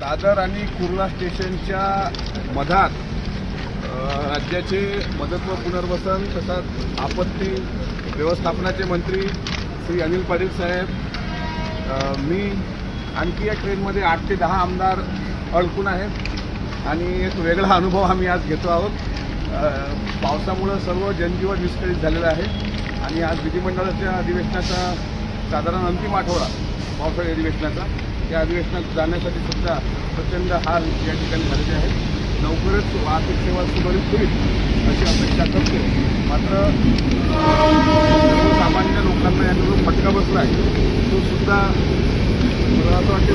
दादर आणि कुर्ला स्टेशनच्या मधात राज्याचे मदत व पुनर्वसन तसंच आपत्ती व्यवस्थापनाचे मंत्री श्री अनिल पाटील साहेब मी आणखी या ट्रेनमध्ये आठ ते दहा आमदार अडकून आहेत आणि एक वेगळा अनुभव आम्ही आज घेतो आहोत. पावसामुळं सर्व जनजीवन विस्कळीत झालेलं आहे. आणि आज विधिमंडळाच्या अधिवेशनाचा साधारण अंतिम आठवडा पावसाळी अधिवेशनाचा. त्या अधिवेशनात जाण्यासाठी सुद्धा प्रचंड हाल या ठिकाणी झालेले आहेत. लवकरच वाहतूक सेवा सुरळीत होईल अशी अपेक्षा करते. मात्र सामान्य लोकांना याचा जो फटका बसला आहे. तो सुद्धा मला असं वाटते